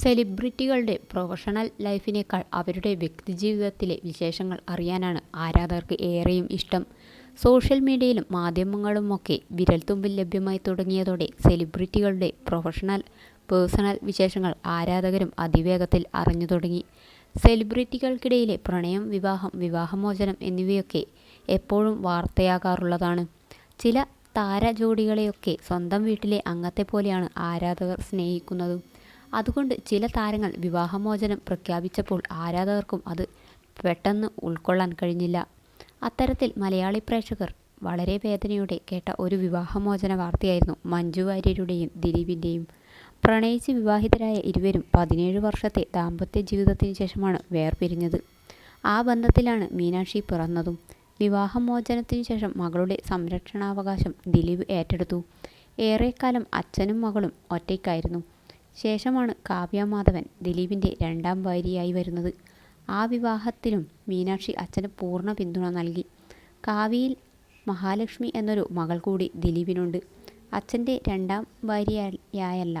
സെലിബ്രിറ്റികളുടെ professional ലൈഫിനേക്കാൾ അവരുടെ വ്യക്തിജീവിതത്തിലെ വിശേഷങ്ങൾ അറിയാനാണ് ആരാധകർക്ക് ഏറെയും ഇഷ്ടം. സോഷ്യൽ മീഡിയയിലും മാധ്യമങ്ങളുമൊക്കെ വിരൽത്തുമ്പിൽ ലഭ്യമായി തുടങ്ങിയതോടെ സെലിബ്രിറ്റികളുടെ പ്രൊഫഷണൽ, പേഴ്സണൽ വിശേഷങ്ങൾ ആരാധകരും അതിവേഗത്തിൽ അറിഞ്ഞു തുടങ്ങി. സെലിബ്രിറ്റികൾക്കിടയിലെ പ്രണയം, വിവാഹം, വിവാഹമോചനം എന്നിവയൊക്കെ എപ്പോഴും വാർത്തയാകാറുള്ളതാണ്. ചില താരജോഡികളെയൊക്കെ സ്വന്തം വീട്ടിലെ അംഗത്തെ പോലെയാണ് ആരാധകർ സ്നേഹിക്കുന്നതും. അതുകൊണ്ട് ചില താരങ്ങൾ വിവാഹമോചനം പ്രഖ്യാപിച്ചപ്പോൾ ആരാധകർക്കും അത് പെട്ടെന്ന് ഉൾക്കൊള്ളാൻ കഴിഞ്ഞില്ല. അത്തരത്തിൽ മലയാളി പ്രേക്ഷകർ വളരെ വേദനയോടെ കേട്ട ഒരു വിവാഹമോചന വാർത്തയായിരുന്നു മഞ്ജു വാര്യരുടെയും ദിലീപിന്റെയും പ്രണയിച്ച് വിവാഹിതരായ ഇരുവരും പതിനേഴ് വർഷത്തെ ദാമ്പത്യ ജീവിതത്തിന് ശേഷമാണ് വേർപിരിഞ്ഞത്. ആ ബന്ധത്തിലാണ് മീനാക്ഷി പിറന്നതും. വിവാഹമോചനത്തിനു ശേഷം മകളുടെ സംരക്ഷണാവകാശം ദിലീപ് ഏറ്റെടുത്തു. ഏറെക്കാലം അച്ഛനും മകളും ഒറ്റയ്ക്കായിരുന്നു. ശേഷമാണ് കാവ്യ മാധവൻ ദിലീപിന്റെ രണ്ടാം ഭാര്യയായി വരുന്നത്. ആ വിവാഹത്തിലും മീനാക്ഷി അച്ഛന് പൂർണ പിന്തുണ നൽകി. കാവ്യയിൽ മഹാലക്ഷ്മി എന്നൊരു മകൾ കൂടി ദിലീപിനുണ്ട്. അച്ഛന്റെ രണ്ടാം ഭാര്യയായല്ല,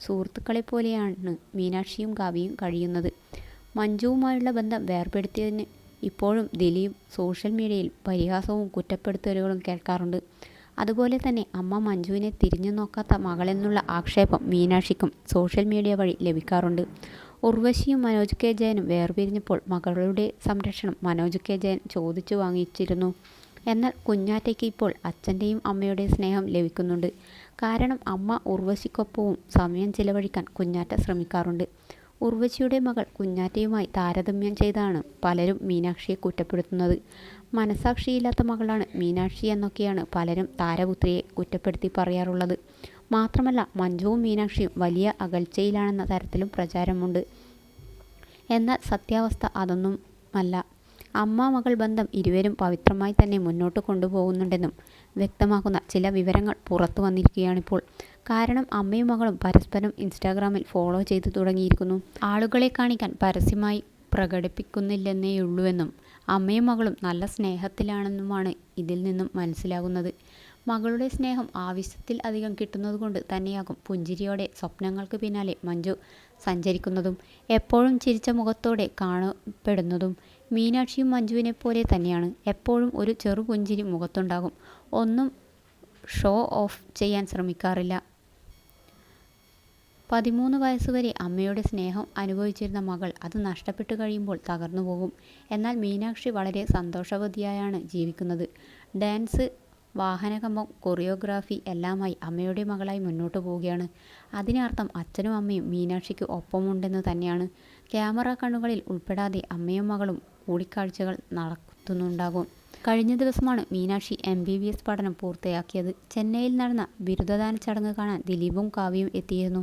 സുഹൃത്തുക്കളെ പോലെയാണ് മീനാക്ഷിയും കാവ്യയും കഴിയുന്നത്. മഞ്ജുവുമായുള്ള ബന്ധം വേർപെടുത്തിയതിന് ഇപ്പോഴും ദിലീപ് സോഷ്യൽ മീഡിയയിൽ പരിഹാസവും കുറ്റപ്പെടുത്തലുകളും കേൾക്കാറുണ്ട്. അതുപോലെ തന്നെ അമ്മ മഞ്ജുവിനെ തിരിഞ്ഞു നോക്കാത്ത മകളെന്നുള്ള ആക്ഷേപം മീനാക്ഷിക്കും സോഷ്യൽ മീഡിയ വഴി ലഭിക്കാറുണ്ട്. ഉർവശിയും മനോജ് കെ ജയനും വേർപിരിഞ്ഞപ്പോൾ മകളുടെ സംരക്ഷണം മനോജ് കെ ജയൻ ചോദിച്ചു വാങ്ങിച്ചിരുന്നു. എന്നാൽ കുഞ്ഞാറ്റയ്ക്ക് ഇപ്പോൾ അച്ഛന്റെയും അമ്മയുടെയും സ്നേഹം ലഭിക്കുന്നുണ്ട്. കാരണം അമ്മ ഉർവശിക്കൊപ്പവും സമയം ചിലവഴിക്കാൻ കുഞ്ഞാറ്റ ശ്രമിക്കാറുണ്ട്. ഉർവശിയുടെ മകൾ കുഞ്ഞാറ്റയുമായി താരതമ്യം ചെയ്താണ് പലരും മീനാക്ഷിയെ കുറ്റപ്പെടുത്തുന്നത്. മനസാക്ഷിയില്ലാത്ത മകളാണ് മീനാക്ഷി എന്നൊക്കെയാണ് പലരും താരപുത്രിയെ കുറ്റപ്പെടുത്തി പറയാറുള്ളത്. മാത്രമല്ല മഞ്ജുവും മീനാക്ഷിയും വലിയ അകൽച്ചയിലാണെന്ന തരത്തിലും പ്രചാരമുണ്ട്. എന്നാൽ സത്യാവസ്ഥ അതൊന്നുമല്ല. അമ്മ-മകൾ ബന്ധം ഇരുവരും പവിത്രമായി തന്നെ മുന്നോട്ട് കൊണ്ടുപോകുന്നുണ്ടെന്നും വ്യക്തമാക്കുന്ന ചില വിവരങ്ങൾ പുറത്തു വന്നിരിക്കുകയാണിപ്പോൾ. കാരണം അമ്മയും മകളും പരസ്പരം ഇൻസ്റ്റാഗ്രാമിൽ ഫോളോ ചെയ്ത് തുടങ്ങിയിരിക്കുന്നു. ആളുകളെ കാണിക്കാൻ പരസ്യമായി പ്രകടിപ്പിക്കുന്നില്ലെന്നേയുള്ളൂവെന്നും അമ്മയും മകളും നല്ല സ്നേഹത്തിലാണെന്നുമാണ് ഇതിൽ നിന്നും മനസ്സിലാകുന്നത്. മകളുടെ സ്നേഹം ആവശ്യത്തിൽ അധികം കിട്ടുന്നതുകൊണ്ട് തന്നെയാകും പുഞ്ചിരിയോടെ സ്വപ്നങ്ങൾക്ക് പിന്നാലെ മഞ്ജു സഞ്ചരിക്കുന്നതും എപ്പോഴും ചിരിച്ച മുഖത്തോടെ കാണപ്പെടുന്നതും. മീനാക്ഷിയും മഞ്ജുവിനെ പോലെ തന്നെയാണ്. എപ്പോഴും ഒരു ചെറുപുഞ്ചിരി മുഖത്തുണ്ടാകും. ഒന്നും ഷോ ഓഫ് ചെയ്യാൻ ശ്രമിക്കാറില്ല. പതിമൂന്ന് വയസ്സുവരെ അമ്മയുടെ സ്നേഹം അനുഭവിച്ചിരുന്ന മകൾ അത് നഷ്ടപ്പെട്ടു കഴിയുമ്പോൾ തകർന്നു പോകും എന്നാൽ മീനാക്ഷി വളരെ സന്തോഷവതിയായാണ് ജീവിക്കുന്നത്. ഡാൻസ്, വാഹനകമ്പം, കൊറിയോഗ്രാഫി എല്ലാമായി അമ്മയുടെ മകളായി മുന്നോട്ട് പോവുകയാണ്. അതിനർത്ഥം അച്ഛനും അമ്മയും മീനാക്ഷിക്ക് ഒപ്പമുണ്ടെന്ന് തന്നെയാണ്. ക്യാമറ കണ്ണുകളിൽ ഉൾപ്പെടാതെ അമ്മയും മകളും കൂടിക്കാഴ്ചകൾ നടത്തുന്നുണ്ടാകും. കഴിഞ്ഞ ദിവസമാണ് Meenakshi M. B. B. S പഠനം പൂർത്തിയാക്കിയത്. ചെന്നൈയിൽ നടന്ന ബിരുദദാന ചടങ്ങ് കാണാൻ ദിലീപും കാവ്യയും എത്തിയിരുന്നു.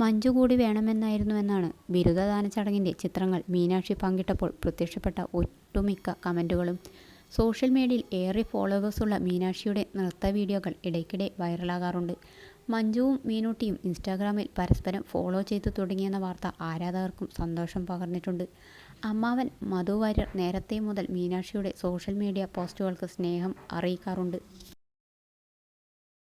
മഞ്ജു കൂടി വേണമെന്നായിരുന്നുവെന്നാണ് ബിരുദദാന ചടങ്ങിന്റെ ചിത്രങ്ങൾ മീനാക്ഷി പങ്കിട്ടപ്പോൾ പ്രത്യക്ഷപ്പെട്ട ഒട്ടുമിക്ക കമന്റുകളും സോഷ്യൽ മീഡിയയിൽ ഏറെ ഫോളോവേഴ്സുള്ള മീനാക്ഷിയുടെ നൃത്ത വീഡിയോകൾ ഇടയ്ക്കിടെ വൈറലാകാറുണ്ട്. മഞ്ജുവും മീനൂട്ടിയും ഇൻസ്റ്റാഗ്രാമിൽ പരസ്പരം ഫോളോ ചെയ്തു തുടങ്ങിയെന്ന വാർത്ത ആരാധകർക്കും സന്തോഷം പകർന്നിട്ടുണ്ട്. അമ്മാവൻ മധു വാര്യർ നേരത്തെ മുതൽ മീനാക്ഷിയുടെ സോഷ്യൽ മീഡിയ പോസ്റ്റുകൾക്ക് സ്നേഹം അറിയിക്കാറുണ്ട്.